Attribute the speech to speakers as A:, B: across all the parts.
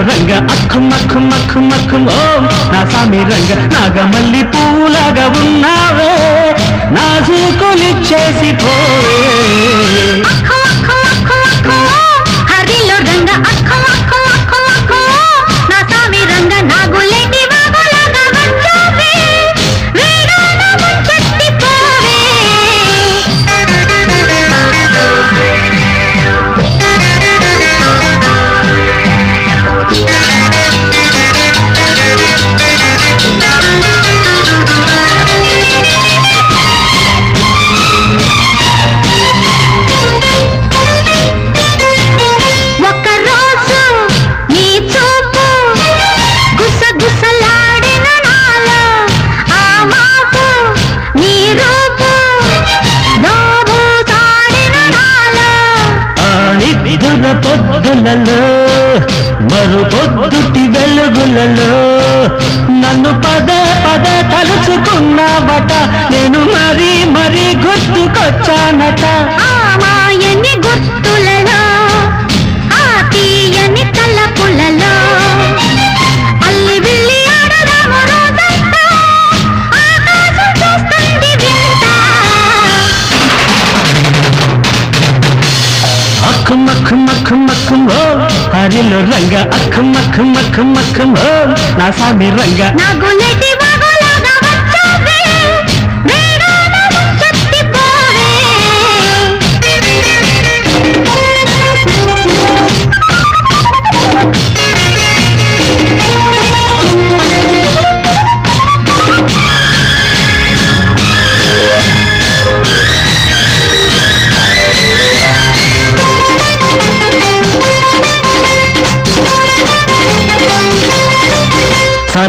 A: రంగ మక్కు మక్కు మక్కు మక్కు ఓం నా సామి రంగ నాగమల్లి పువ్వులాగా ఉన్నావే. నాజుకులిచ్చేసి పోవే. నిద్దుల పొద్దులలో మరు పొద్దుటి వెలుగులలో నన్ను పదే పదే తలుచుకున్నావట. నేను మరీ మరీ గుర్తుకొచ్చానట.
B: ఆ మాయని గుర్తులలో ఆ తీయని తలపులలో.
A: అక్కు మక్కు మక్కు మక్కు ఓ. హరిలో రంగ అక్కు మక్కు మక్కు మక్కు ఓ. నా సామి రంగ.
B: నా గుల్లెటి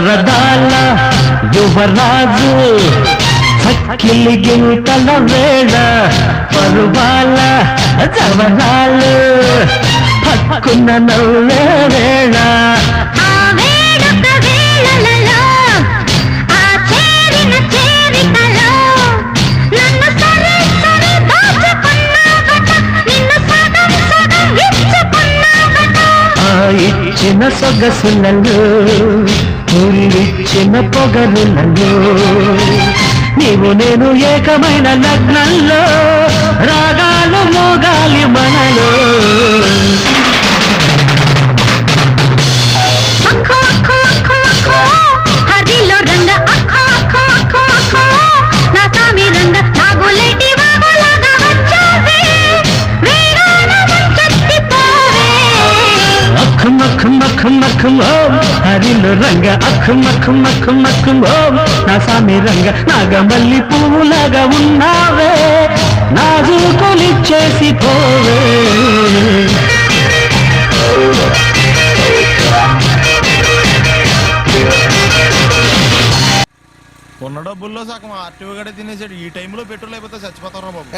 A: సరదాల యువరాజు సక్కిలి గింతల వేళ పరువాల జవరాలు పక్కున్న నవ్వే వేళ. ఇచ్చిన సొగసులలో పూరిచ్చిన పొగరులలో నీవు నేను ఏకమైన లగ్నంలో రాగాలు మోగాలి మనలో. మక్కు ఓం హరిలో రంగ అక్కు మక్కు మక్కు మక్కు ఓం నా సామి రంగ నాగమల్లి పువ్వులాగా ఉన్నావే. నాజుకులిచ్చేసి పోవే.
C: ఉన్న డబ్బుల్లో సగం ఆర్టీఓ గడే తినేసాడు. ఈ టైంలో పెట్రోల్ అయిపోతే చచ్చిపోతారా బాబు.